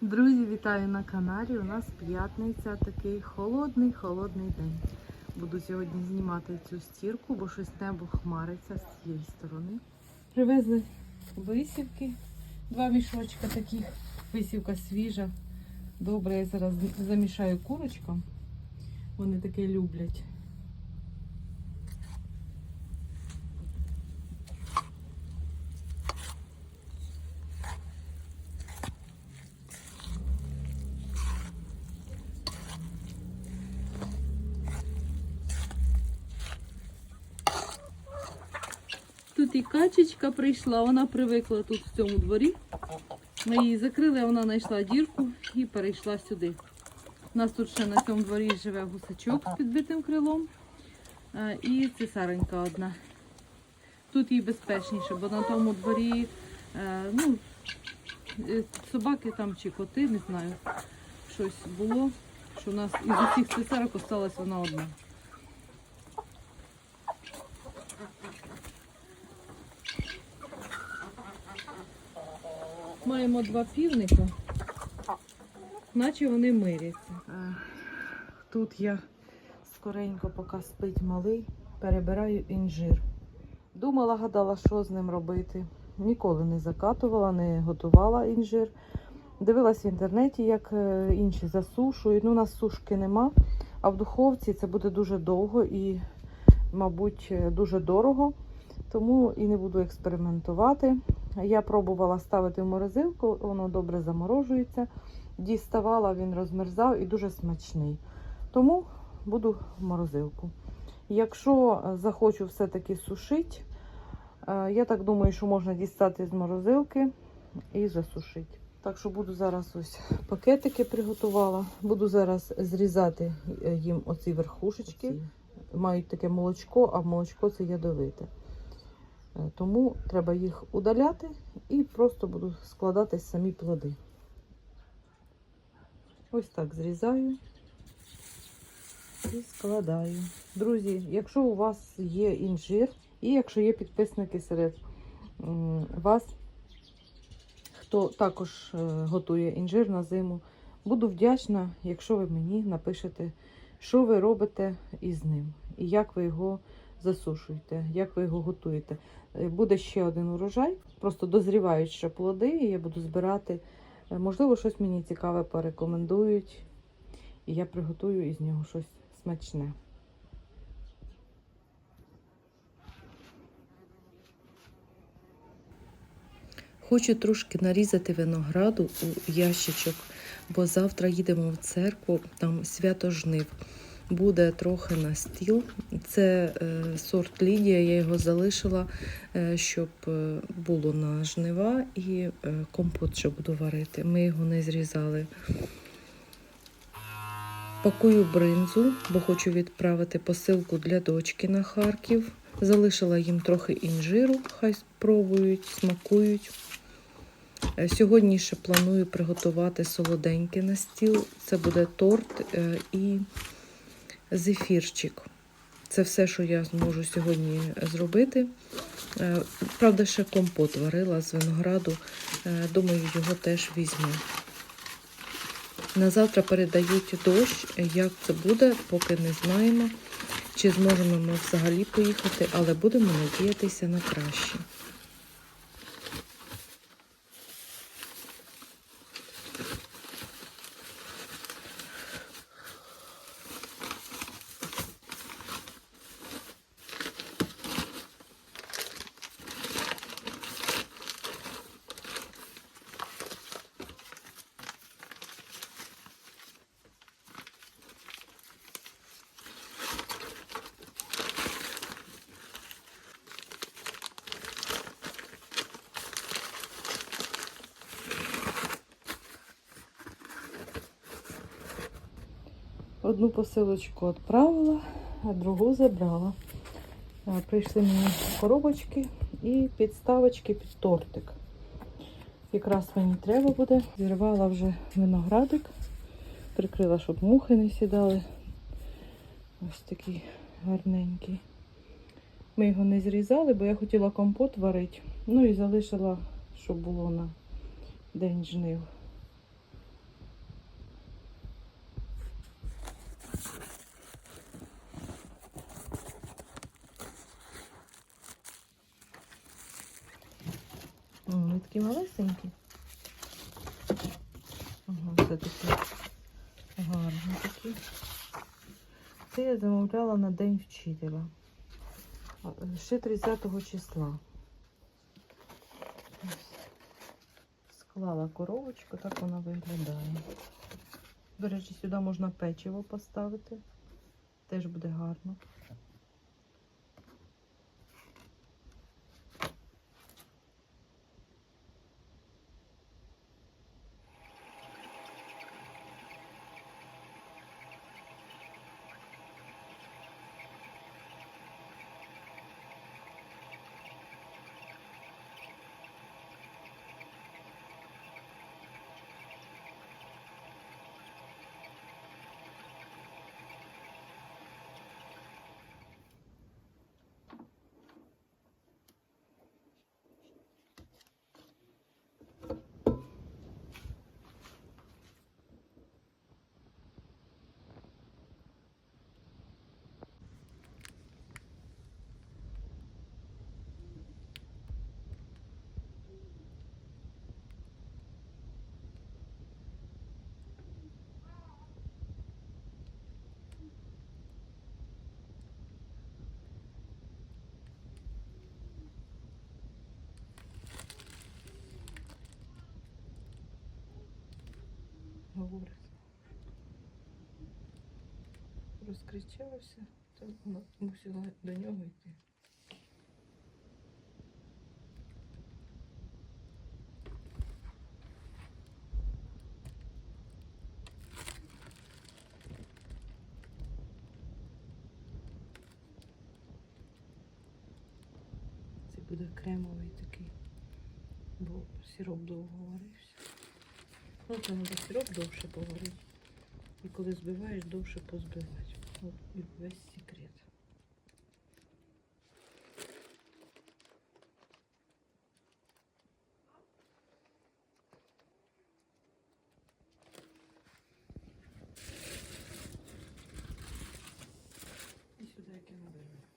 Друзі, вітаю на каналі. У нас п'ятниця, такий холодний, холодний день. Буду сьогодні знімати цю стірку, бо щось небо хмариться з цієї сторони. Привезли висівки, два мішочка таких. Висівка свіжа. Добре, я зараз замішаю курочкам. Вони таке люблять. Тут і качечка прийшла, вона привикла тут в цьому дворі. Ми її закрили, вона знайшла дірку і перейшла сюди. У нас тут ще на цьому дворі живе гусачок з підбитим крилом е, і цесаренька одна. Тут їй безпечніше, бо на тому дворі е, ну, е, собаки там чи коти, не знаю, щось було, що у нас із усіх цесарок осталась вона одна. Маємо два півника, наче вони миряться. Е, Тут я скоренько, поки спить малий, перебираю інжир. Думала, гадала, що з ним робити. Ніколи не закатувала, не готувала інжир. Дивилась в інтернеті, як е, інші засушують. Ну, у нас сушки нема, а в духовці це буде дуже довго і, мабуть, е, дуже дорого. Тому і не буду експериментувати. Я пробувала ставити в морозилку, воно добре заморожується. Діставала, він розмерзав і дуже смачний. Тому буду в морозилку. Якщо захочу все-таки сушити, е, я так думаю, що можна дістати з морозилки і засушити. Так що буду зараз ось пакетики приготувала. Буду зараз зрізати е, їм оці верхушечки. Мають таке молочко, а молочко це ядовите. Е, Тому треба їх удаляти і просто буду складати самі плоди. Ось так зрізаю і складаю. Друзі, якщо у вас є інжир, і якщо є підписники серед вас, хто також е, готує інжир на зиму, буду вдячна, якщо ви мені напишете, що ви робите із ним і як ви його засушуєте, як ви його готуєте. Е, Буде ще один урожай, просто дозрівають ще плоди, і я буду збирати. Е, Можливо, щось мені цікаве порекомендують, і я приготую із нього щось смачне. Хочу трошки нарізати винограду у ящичок, бо завтра їдемо в церкву, там свято жнив. Буде трохи на стіл. Це е, сорт Лідія, я його залишила, е, щоб е, було на жнива і компот ще буду варити. Ми його не зрізали. Пакую бринзу, бо хочу відправити посилку для дочки на Харків. Залишила їм трохи інжиру, хай спробують, смакують. Сьогодні ще планую приготувати солоденьке на стіл. Це буде торт і зефірчик. Це все, що я зможу сьогодні зробити. Е, Правда, ще компот варила з винограду. Е, Думаю, його теж візьму. На завтра передають дощ. Як це буде, поки не знаємо. Чи зможемо ми взагалі поїхати, але будемо надіятися на краще. Одну посилочку відправила, а другу забрала. Прийшли мені коробочки і підставочки під тортик. Якраз мені треба буде. Зірвала вже виноградик, прикрила, щоб мухи не сідали. Ось такий гарненький. Ми його не зрізали, бо я хотіла компот варити. Ну і залишила, щоб було на день жнив. Малесенькі. Ага, це такі гарні такі. Це я замовляла на День вчителя. Ще 30 числа. Склала коробочку, так вона виглядає. До речі, сюди можна печиво поставити. Теж буде гарно. Говорить. Розкричався, то мусила до нього йти. Це буде кремовий такий, бо сироп довго варився. Ну, там трьох довше поварити. І коли збиваєш, довше позбивати. От і весь секрет. І сюди яке наберемо.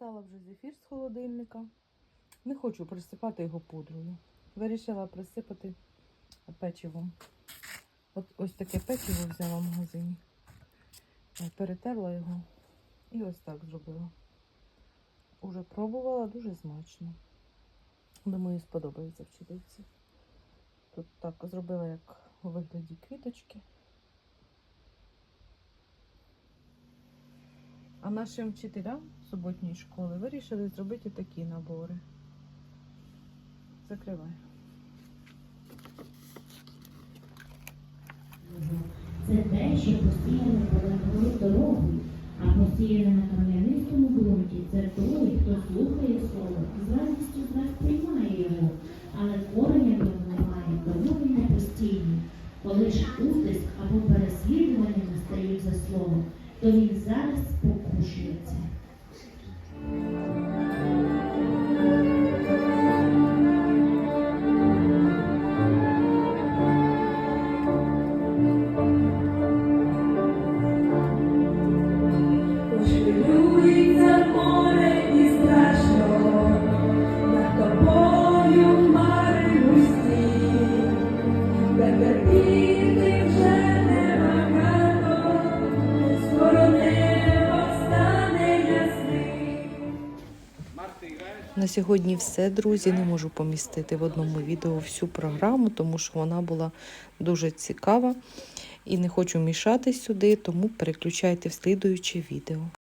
Дістала вже зефір з холодильника. Не хочу присипати його пудрою. Вирішила присипати печивом. От ось таке печиво взяла в магазині. Е, Перетерла його і ось так зробила. Уже пробувала дуже смачно. Думаю, сподобається вчительці. Тут так зробила, як у вигляді квіточки. А нашим вчителям суботньої школи вирішили зробити такі набори. Закривай. Це те, що посіяне полегкою дорогу, а посіяне на кам'янистому ґрунті це той, На сьогодні все, друзі. Не можу помістити в одному відео всю програму, тому що вона була дуже цікава і не хочу мішати сюди, тому переключайте в слідуюче відео.